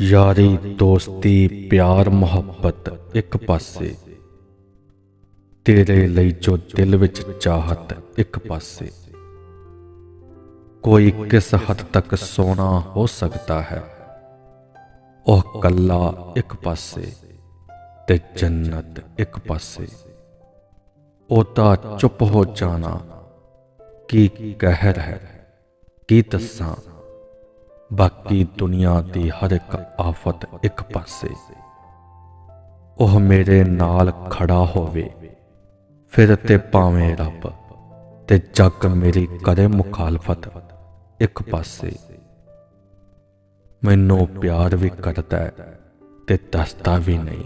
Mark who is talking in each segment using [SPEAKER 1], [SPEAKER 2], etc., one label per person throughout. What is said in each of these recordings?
[SPEAKER 1] ਯਾਰੀ, ਦੋਸਤੀ, ਪਿਆਰ, ਮੁਹੱਬਤ ਇੱਕ ਪਾਸੇ। ਤੇਰੇ ਲਈ ਜੋ ਦਿਲ ਵਿੱਚ ਚਾਹਤ ਇੱਕ ਪਾਸੇ। ਕੋਈ ਕਿਸ ਹੱਦ ਤੱਕ ਸੋਨਾ ਹੋ ਸਕਦਾ ਹੈ, ਉਹ ਕੱਲਾ ਇੱਕ ਪਾਸੇ ਤੇ ਜੰਨਤ ਇੱਕ ਪਾਸੇ। ਉਹ ਚੁੱਪ ਹੋ ਜਾਣਾ, ਕੀ ਕਹਿਰ ਹੈ, ਕੀ ਦੱਸਾਂ। ਬਾਕੀ ਦੁਨੀਆ ਦੀ ਹਰ ਇੱਕ ਆਫਤ ਇੱਕ ਪਾਸੇ। ਉਹ ਮੇਰੇ ਨਾਲ ਖੜਾ ਹੋਵੇ, ਫਿਰ ਤੇ ਪਾਵੇਂ ਰੱਬ ਤੇ ਜੱਗ ਮੇਰੀ ਕਰੇ ਮੁਖਾਲਫਤ ਇੱਕ ਪਾਸੇ। ਮੈਨੂੰ ਪਿਆਰ ਵੀ ਕਰਦਾ ਹੈ ਤੇ ਦੱਸਦਾ ਵੀ ਨਹੀਂ,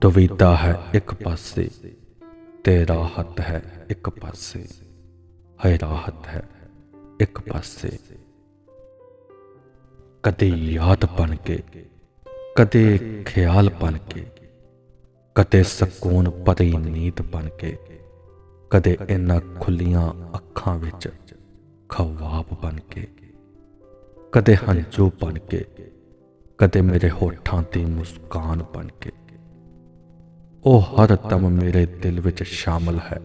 [SPEAKER 1] ਦੁਵਿਧਾ ਹੈ ਇੱਕ ਪਾਸੇ ਤੇ ਰਾਹਤ ਹੈ ਇੱਕ ਪਾਸੇ ਹੈ ਰਾਹਤ ਹੈ ਇੱਕ ਪਾਸੇ। ਕਦੇ ਯਾਦ ਬਣ ਕੇ, ਕਦੇ ਖਿਆਲ ਬਣ ਕੇ, ਕਦੇ ਸਕੂਨ ਭਰੀ ਨੀਂਦ ਬਣ ਕੇ, ਕਦੇ ਇਨਾਂ ਖੁੱਲੀਆਂ ਅੱਖਾਂ ਵਿੱਚ ਖਵਾਬ ਬਣ ਕੇ, ਕਦੇ ਹੰਝੂ ਬਣ ਕੇ, ਕਦੇ ਮੇਰੇ ਹੋਠਾਂ ਤੇ ਮੁਸਕਾਨ ਬਣ ਕੇ। ਉਹ ਹਰ ਦਮ ਮੇਰੇ ਦਿਲ ਵਿੱਚ ਸ਼ਾਮਲ ਹੈ,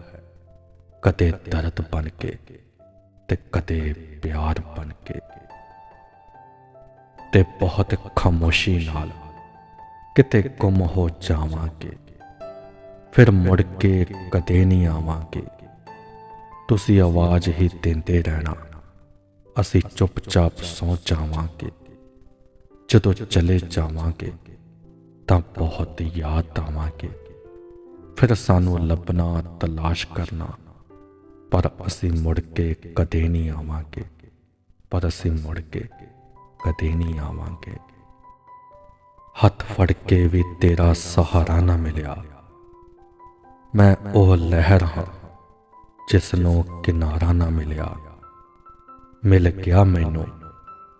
[SPEAKER 1] ਕਦੇ ਦਰਦ ਬਣ ਕੇ ਤੇ ਕਦੇ ਪਿਆਰ ਬਣ ਕੇ। ਤੇ ਬਹੁਤ ਖਾਮੋਸ਼ੀ ਨਾਲ ਕਿਤੇ ਗੁੰਮ ਹੋ ਜਾਵਾਂਗੇ। ਫਿਰ ਮੁੜ ਕੇ ਕਦੇ ਨਹੀਂ ਆਵਾਂਗੇ। ਤੁਸੀਂ ਆਵਾਜ਼ ਹੀ ਦਿੰਦੇ ਰਹਿਣਾ। ਅਸੀਂ ਚੁੱਪਚਾਪ ਸੌ ਜਾਵਾਂਗੇ। ਜਦੋਂ ਚਲੇ ਜਾਵਾਂਗੇ, ਤਾਂ ਬਹੁਤ ਯਾਦ ਆਵਾਂਗੇ। ਫਿਰ ਸਾਨੂੰ ਲੱਭਣਾ, ਤਲਾਸ਼ ਕਰਨਾ। ਪਰ ਅਸੀਂ ਮੁੜ ਕੇ ਕਦੇ ਨਹੀਂ ਆਵਾਂਗੇ। ਪਰ ਅਸੀਂ ਮੁੜ ਕੇ ਕਦੇ ਨਹੀਂ ਆਵਾਂਗੇ। ਹੱਥ ਫੜ ਕੇ ਵੀ ਤੇਰਾ ਸਹਾਰਾ ਨਾ ਮਿਲਿਆ। ਮੈਂ ਉਹ ਲਹਿਰ ਹਾਂ ਜਿਸ ਨੂੰ ਕਿਨਾਰਾ ਨਾ ਮਿਲਿਆ। ਮਿਲ ਗਿਆ ਮੈਨੂੰ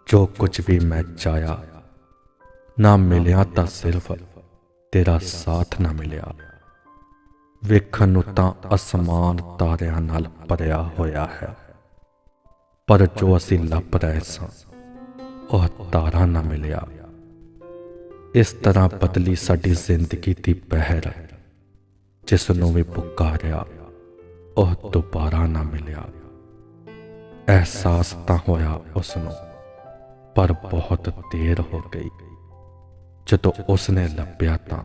[SPEAKER 1] ਜੋ ਕੁਝ ਵੀ ਮੈਂ ਚਾਹਿਆ। ਨਾ ਮਿਲਿਆ ਤਾਂ ਸਿਰਫ ਤੇਰਾ ਸਾਥ ਨਾ ਮਿਲਿਆ। ਵੇਖਣ ਨੂੰ ਤਾਂ ਅਸਮਾਨ ਤਾਰਿਆਂ ਨਾਲ ਭਰਿਆ ਹੋਇਆ ਹੈ। ਪਰ ਜੋ ਅਸੀਂ ਲੱਭ ਰਹੇ ਸਾਂ ਉਹ ਤਾਰਾ ਨਾ ਮਿਲਿਆ। ਇਸ ਤਰ੍ਹਾਂ ਬਦਲੀ ਸਾਡੀ ਜ਼ਿੰਦਗੀ ਦੀ ਪਹਿਰ ਜਿਸ ਨੂੰ ਵੀ ਪੁਕਾਰਿਆ, ਉਹ ਦੁਬਾਰਾ ਨਾ ਮਿਲਿਆ। ਅਹਿਸਾਸ ਤਾਂ ਹੋਇਆ ਉਸ ਨੂੰ ਪਰ ਬਹੁਤ ਦੇਰ ਹੋ ਗਈ। ਜਦੋਂ ਉਸ ਨੇ ਲੱਭਿਆ ਤਾਂ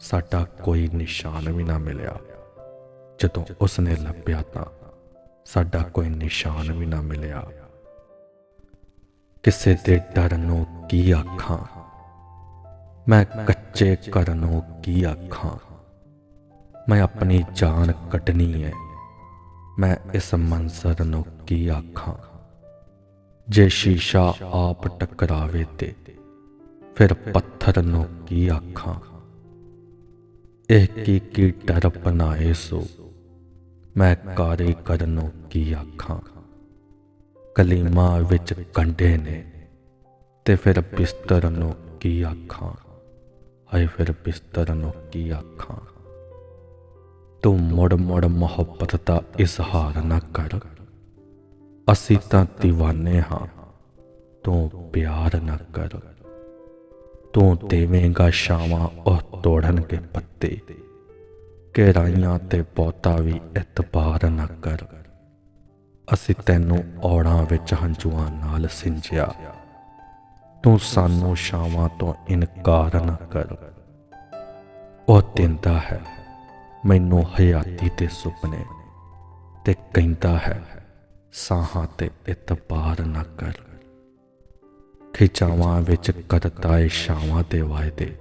[SPEAKER 1] ਸਾਡਾ ਕੋਈ ਨਿਸ਼ਾਨ ਵੀ ਨਾ ਮਿਲਿਆ। ਜਦੋਂ ਉਸ ਨੇ ਲੱਭਿਆ ਤਾਂ ਸਾਡਾ ਕੋਈ ਨਿਸ਼ਾਨ ਵੀ ਨਾ ਮਿਲਿਆ। ਕਿਸੇ ਦੇ ਡਰ ਨੂੰ ਕੀ ਆਖਾਂ? ਮੈਂ ਕੱਚੇ ਘਰ ਨੂੰ ਕੀ ਆਖਾਂ? ਮੈਂ ਆਪਣੀ ਜਾਨ ਕੱਢਣੀ ਹੈ ਮੈਂ ਇਸ ਮੰਜ਼ਰ ਨੂੰ ਕੀ ਆਖਾਂ? ਜੇ ਸ਼ੀਸ਼ਾ ਆਪ ਟਕਰਾਵੇ ਤੇ, ਫਿਰ ਪੱਥਰ ਨੂੰ ਕੀ ਆਖਾਂ? ਇਹ ਕੀ ਕੀ ਡਰ ਬਣਾਏ ਸੋ? ਮੈਂ ਕਾਰੇ ਕਰਨ ਨੂੰ ਕੀ ਆਖਾਂ? ਕਲੀਮਾ ਵਿੱਚ ਕੰਡੇ ਨੇ। ਤੇ ਫਿਰ ਬਿਸਤਰ ਨੂੰ ਕੀ ਆਖਾਂ? ਹਾਏ ਫਿਰ ਬਿਸਤਰ ਨੂੰ ਕੀ ਆਖਾਂ? ਤੂੰ ਮੁੜ ਮੁੜ ਮੁਹੱਬਤ ਦਾ ਇਜ਼ਹਾਰ ਨਾ ਕਰ। ਅਸੀਂ ਤਾਂ دیਵਾਨੇ ਹਾਂ। ਤੂੰ ਪਿਆਰ ਨਾ ਕਰ। ਤੂੰ ਦੇਵੇਂਗਾ ਸ਼ਾਮਾਂ ਉਹ ਤੋੜਨਗੇ ਪੱਤੇ। ਕਿਰਾਈਆਂ ਤੇ ਬਹੁਤਾ ਵੀ ਇਤਬਾਰ ਨਾ ਕਰ। ਅਸੀਂ ਤੈਨੂੰ ਔੜਾਂ ਵਿੱਚ ਹੰਝੂਆਂ ਨਾਲ ਸਿੰਜਿਆ। ਤੂੰ ਸਾਨੂੰ ਛਾਵਾਂ ਤੋਂ ਇਨਕਾਰ ਨਾ ਕਰ। ਉਹ ਦਿੰਦਾ ਹੈ, ਮੈਨੂੰ ਹਯਾਤੀ ਦੇ ਸੁਪਨੇ ਤੇ ਕਹਿੰਦਾ ਹੈ, ਸਾਹਾਂ ਤੇ ਇਤਬਾਰ ਨਾ ਕਰ। ਖਿਚਾਵਾਂ ਵਿੱਚ ਕਰਤਾ ਏ ਸ਼ਾਮਾਂ ਦੇ ਵਾਅਦੇ,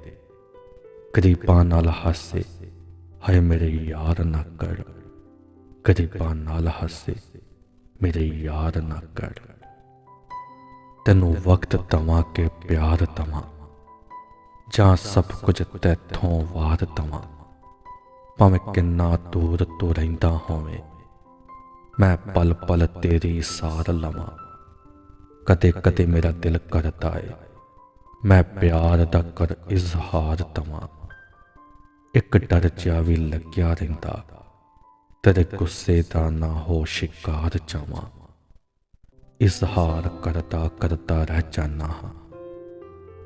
[SPEAKER 1] ਗਰੀਬਾਂ ਨਾਲ ਹਾਸੇ, ਹਾਏ ਮੇਰੇ ਯਾਰ ਨਾ ਕਰ। ਗਰੀਬਾਂ ਨਾਲ ਹਾਸੇ ਮੇਰੇ ਯਾਰ ਨਾ ਕਰ। ਤੈਨੂੰ ਵਕਤ ਦਵਾਂ ਕੇ ਪਿਆਰ ਦਵਾਂ। ਜਾਂ ਸਭ ਕੁਝ ਤੈਥੋਂ ਵਾਰ ਦਵਾਂ। ਭਾਵੇਂ ਕਿੰਨਾ ਦੂਰ ਤੋਂ ਰਹਿੰਦਾ ਹੋਵੇਂ, ਮੈਂ ਪਲ ਪਲ ਤੇਰੀ ਸਾਰ ਲਵਾਂ। ਕਦੇ ਕਦੇ ਮੇਰਾ ਦਿਲ ਕਰਦਾ ਏ, ਮੈਂ ਪਿਆਰ ਦਾ ਕਰ ਇਜ਼ਹਾਰ ਦਵਾਂ। ਇੱਕ ਡਰ ਜਿਹਾ ਵੀ ਲੱਗਿਆ ਰਹਿੰਦਾ। ਤੇਰੇ ਗੁੱਸੇ ਦਾ ਨਾ ਹੋ ਸ਼ਿਕਾਰ ਚਾਵਾਂ ਇਜ਼ਹਾਰ ਕਰਦਾ ਕਰਦਾ ਰਹਿ ਜਾਨਾ ਹਾਂ।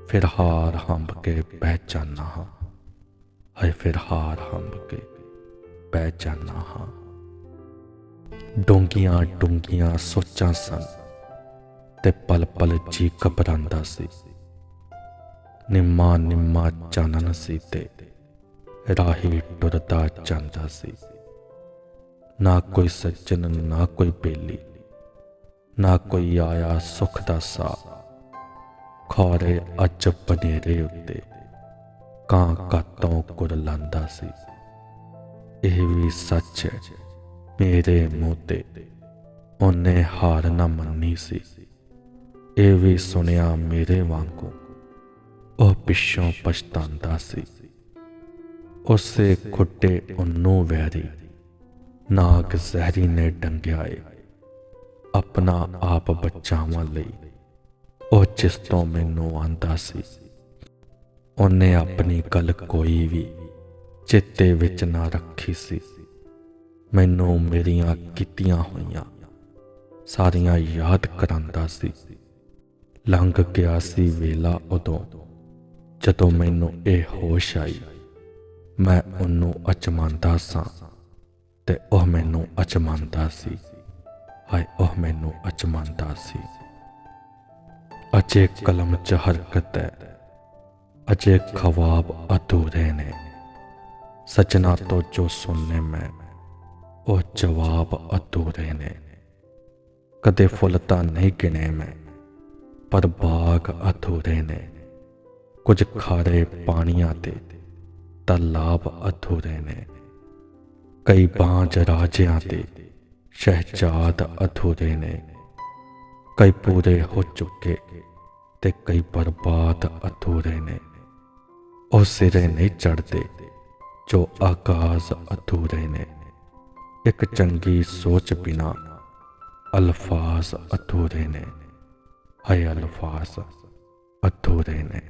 [SPEAKER 1] ਫਿਰ ਹਾਰ ਹੰਬ ਕੇ ਬਹਿ ਜਾਨਾ ਹਾਂ। ਹਾਏ, ਫਿਰ ਹਾਰ ਹੰਬ ਕੇ ਬਹਿ ਜਾਨਾ ਹਾਂ। ਡੋਂਗੀਆਂ ਡੋਂਗੀਆਂ ਸੋਚਾਂ ਸਨ ਤੇ ਪਲ ਪਲ ਜੀ ਘਬਰਾਂਦਾ ਸੀ। ਨਿੰਮਾ ਨਿੰਮਾ ਚਾਨਣ ਸੀ ਤੇ ਰਾਹੀ ਟੁਰਦਾ ਜਾਂਦਾ ਸੀ। ਨਾ ਕੋਈ ਸੱਜਣ, ਨਾ ਕੋਈ ਬੇਲੀ, ਨਾ ਕੋਈ ਆਇਆ ਸੁਖ ਦਾ ਸਾ ਖੋਰੇ ਅੱਜ ਬਨੇਰੇ ਉੱਤੇ, ਕਾਂ ਕਾਤੋਂ ਕੁਰ ਸੀ। ਇਹ ਵੀ ਸੱਚ ਹੈ, ਮੇਰੇ ਮੂੰਹ ਤੇ ਉਹਨੇ ਹਾਰ ਨਾ ਮੰਨੀ ਸੀ। ਇਹ ਵੀ ਸੁਣਿਆ ਮੇਰੇ ਵਾਂਗੂ, ਉਹ ਪਿੱਛੋਂ ਪਛਤਾਉਂਦਾ ਸੀ। ਉਸੇ ਖੁੱਟੇ ਉਹਨੂੰ ਵੈਰੀ ਨਾਗ ਜ਼ਹਿਰੀ ਨੇ ਡੰਗਿਆ ਆਪਣਾ ਆਪ ਬਚਾਉਣ ਲਈ। ਉਹ ਜਿਸ ਤੋਂ ਮੈਨੂੰ ਆਂਦਾ ਸੀ, ਉਹਨੇ ਆਪਣੀ ਗੱਲ ਕੋਈ ਵੀ ਚਿੱਤੇ ਵਿੱਚ ਨਾ ਰੱਖੀ ਸੀ। ਮੈਨੂੰ ਮੇਰੀਆਂ ਕੀਤੀਆਂ ਹੋਈਆਂ ਸਾਰੀਆਂ ਯਾਦ ਕਰਾਂਦਾ ਸੀ। ਲੰਘ ਗਿਆ ਸੀ ਵੇਲਾ ਉਦੋਂ, ਜਦੋਂ ਮੈਨੂੰ ਇਹ ਹੋਸ਼ ਆਈ, ਮੈਂ ਉਹਨੂੰ ਅਚਮਾਂਦਾ ਸਾਂ। ਤੇ ਉਹ ਮੈਨੂੰ ਅਚਮਾਂਦਾ ਸੀ। ਹਾਏ, ਉਹ ਮੈਨੂੰ ਅਚਮਾਂਦਾ ਸੀ। ਅਜੇ ਕਲਮ ਚ ਹਰਕਤ ਹੈ। ਅਜੇ ਖਵਾਬ ਅਧੂਰੇ ਨੇ। ਸਜਣਾ ਤੋਂ ਜੋ ਸੁਣਨੇ ਮੈਂ, ਉਹ ਜਵਾਬ ਅਧੂਰੇ ਨੇ। ਕਦੇ ਫੁੱਲ ਤਾਂ ਨਹੀਂ ਗਿਣੇ ਮੈਂ, ਪਰ ਬਾਗ ਅਧੂਰੇ ਨੇ। ਕੁਝ ਖਾਰੇ ਪਾਣੀਆਂ ਤੇ ਤਾਲਾਬ ਅਧੂਰੇ ਨੇ। ਕਈ ਬਾਂਝ ਰਾਜਿਆਂ ਦੇ ਸ਼ਹਿਜ਼ਾਦ ਅਧੂਰੇ ਨੇ। ਕਈ ਪੂਰੇ ਹੋ ਚੁੱਕੇ ਤੇ ਕਈ ਬਰਬਾਦ ਅਧੂਰੇ ਨੇ। ਉਹ ਸਿਰੇ ਨਹੀਂ ਚੜਦੇ ਜੋ ਆਗਾਜ਼ ਅਧੂਰੇ ਨੇ। ਇੱਕ ਚੰਗੀ ਸੋਚ ਬਿਨਾ ਅਲਫਾਜ਼ ਅਧੂਰੇ ਨੇ। ਹਾਏ ਅਲਫਾਜ਼ ਅਧੂਰੇ ਨੇ।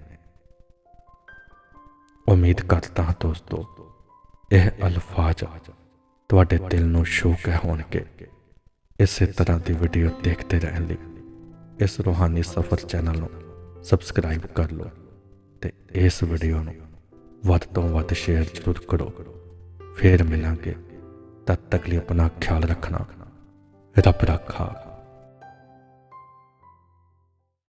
[SPEAKER 1] ਉਮੀਦ ਕਰਦਾ ਹਾਂ ਦੋਸਤੋ, ਇਹ ਅਲਫਾਜ਼ ਤੁਹਾਡੇ ਦਿਲ ਨੂੰ ਛੂਹ ਹੋਣਗੇ। ਇਸੇ ਤਰ੍ਹਾਂ ਦੀ ਵੀਡੀਓ ਦੇਖਦੇ ਰਹਿਣ ਲਈ ਇਸ ਰੋਹਾਨੀ ਸਫਰ ਚੈਨਲ ਨੂੰ ਸਬਸਕ੍ਰਾਈਬ ਕਰ ਲਓ ਤੇ ਇਸ ਵੀਡੀਓ ਨੂੰ ਵੱਧ ਤੋਂ ਵੱਧ ਸ਼ੇਅਰ ਜ਼ਰੂਰ ਕਰੋ। ਫੇਰ ਮਿਲਾਂਗੇ। ਤਦ ਤੱਕ ਲਈ ਆਪਣਾ ਖਿਆਲ ਰੱਖਣਾ। ਰੱਬ ਰੱਖਾ